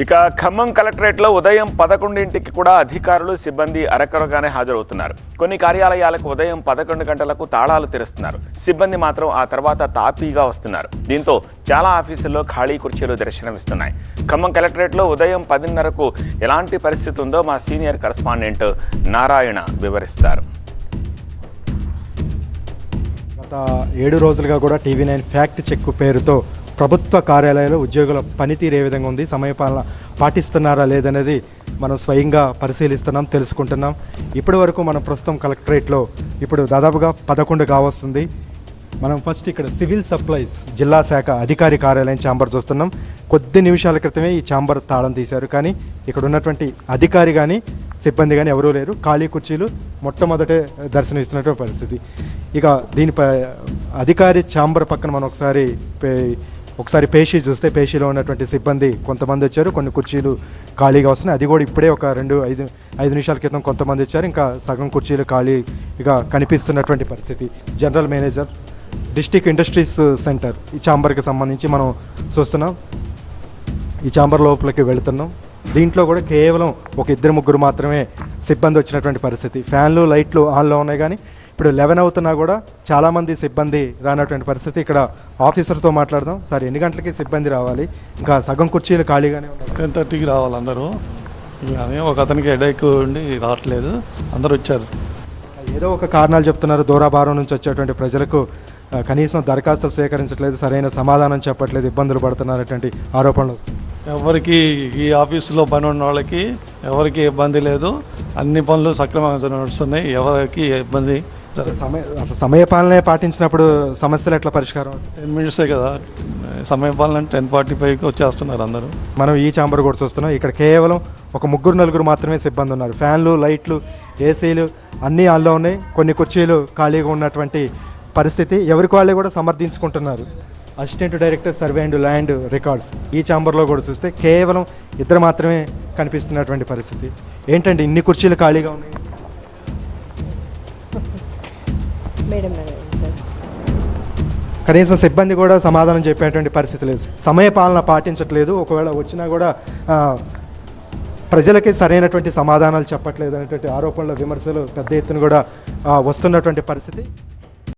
ఇక ఖమ్మం కలెక్టరేట్లో ఉదయం పదకొండింటికి కూడా అధికారులు సిబ్బంది అరకొరగానే హాజరవుతున్నారు. కొన్ని కార్యాలయాలకు ఉదయం పదకొండు గంటలకు తాళాలు తెరుస్తున్నారు. సిబ్బంది మాత్రం ఆ తర్వాత తాపీగా వస్తున్నారు. దీంతో చాలా ఆఫీసుల్లో ఖాళీ కుర్చీలు దర్శనమిస్తున్నాయి. ఖమ్మం కలెక్టరేట్లో ఉదయం పదిన్నరకు ఎలాంటి పరిస్థితి ఉందో మా సీనియర్ కరస్పాండెంట్ నారాయణ వివరిస్తారు. గత ఏడు రోజులుగా కూడా టీవీ నైన్ ఫ్యాక్ట్ చెక్ పేరుతో ప్రభుత్వ కార్యాలయాలు ఉద్యోగుల పనితీరు ఏ విధంగా ఉంది? సమయపాలన పాటిస్తున్నారా లేదనేది మనం స్వయంగా పరిశీలిస్తున్నాం తెలుసుకుంటున్నాం. ఇప్పటి వరకు మనం ప్రస్తుతం కలెక్టరేట్లో ఇప్పుడు దాదాపుగా పదకొండు కావస్తుంది. మనం ఫస్ట్ ఇక్కడ సివిల్ సప్లైస్ జిల్లా శాఖ అధికారి కార్యాలయం ఛాంబర్ చూస్తున్నాం. కొద్ది నిమిషాల క్రితమే ఈ ఛాంబర్ తాళం తీశారు. కానీ ఇక్కడ ఉన్నటువంటి అధికారి కానీ సిబ్బంది కానీ ఎవరూ లేరు. ఖాళీ కుర్చీలు మొట్టమొదటే దర్శనమిస్తున్నటువంటి పరిస్థితి. ఇక దీనిపై అధికారి ఛాంబర్ పక్కన మనం ఒకసారి ఒకసారి పేషీ చూస్తే పేషీలో ఉన్నటువంటి సిబ్బంది కొంతమంది వచ్చారు కొన్ని కుర్చీలు ఖాళీగా వస్తున్నాయి. అది కూడా ఇప్పుడే ఒక రెండు ఐదు ఐదు నిమిషాల క్రితం కొంతమంది వచ్చారు. ఇంకా సగం కుర్చీలు ఖాళీగా కనిపిస్తున్నటువంటి పరిస్థితి. General manager district industries centre ఈ ఛాంబర్కి సంబంధించి మనం చూస్తున్నాం. ఈ ఛాంబర్ లోపలికి వెళుతున్నాం. దీంట్లో కూడా కేవలం ఒక ఇద్దరు ముగ్గురు మాత్రమే సిబ్బంది వచ్చినటువంటి పరిస్థితి. ఫ్యాన్లు లైట్లు ఆన్లో ఉన్నాయి కానీ ఇప్పుడు లెవెన్ అవుతున్నా కూడా చాలామంది సిబ్బంది రానటువంటి పరిస్థితి. ఇక్కడ ఆఫీసర్తో మాట్లాడదాం. సార్ ఎన్ని గంటలకి సిబ్బంది రావాలి? ఇంకా సగం కుర్చీలు ఖాళీగానే ఉన్నాయి. టెన్ థర్టీకి రావాలి అందరూ. కానీ ఒక అతనికి హెడేక్ ఉండి రావట్లేదు. అందరూ వచ్చారు. ఏదో ఒక కారణాలు చెప్తున్నారు. దూరాభారం నుంచి వచ్చేటువంటి ప్రజలకు కనీసం దరఖాస్తులు స్వీకరించట్లేదు సరైన సమాధానం చెప్పట్లేదు ఇబ్బందులు పడుతున్నటువంటి ఆరోపణలు. ఎవరికి ఈ ఆఫీసులో పని ఉన్న వాళ్ళకి ఎవరికి ఇబ్బంది లేదు. అన్ని పనులు సక్రమంగా నడుస్తున్నాయి. ఎవరికి ఇబ్బంది సమయ అసలు సమయపాలనే పాటించినప్పుడు సమస్యలు ఎట్లా పరిష్కారం? టెన్ మినిట్సే కదా. సమయం పాలన టెన్ ఫార్టీ ఫైవ్కి వచ్చేస్తున్నారు అందరూ. మనం ఈ ఛాంబర్ కూడా చూస్తున్నాం. ఇక్కడ కేవలం ఒక ముగ్గురు నలుగురు మాత్రమే సిబ్బంది ఉన్నారు. ఫ్యాన్లు లైట్లు ఏసీలు అన్నీ ఆన్లో ఉన్నాయి. కొన్ని కుర్చీలు ఖాళీగా ఉన్నటువంటి పరిస్థితి. ఎవరికి వాళ్ళే కూడా సమర్థించుకుంటున్నారు. Assistant director survey and land records ఈ ఛాంబర్లో కూడా చూస్తే కేవలం ఇద్దరు మాత్రమే కనిపిస్తున్నటువంటి పరిస్థితి. ఏంటంటే ఇన్ని కుర్చీలు ఖాళీగా ఉన్నాయి? మేడం కనీసం సిబ్బంది కూడా సమాధానం చెప్పేటువంటి పరిస్థితి లేదు. సమయ పాలన పాటించట్లేదు. ఒకవేళ వచ్చినా కూడా ప్రజలకి సరైనటువంటి సమాధానాలు చెప్పట్లేదు అనేటువంటి ఆరోపణలు విమర్శలు పెద్ద ఎత్తున కూడా వస్తున్నటువంటి పరిస్థితి.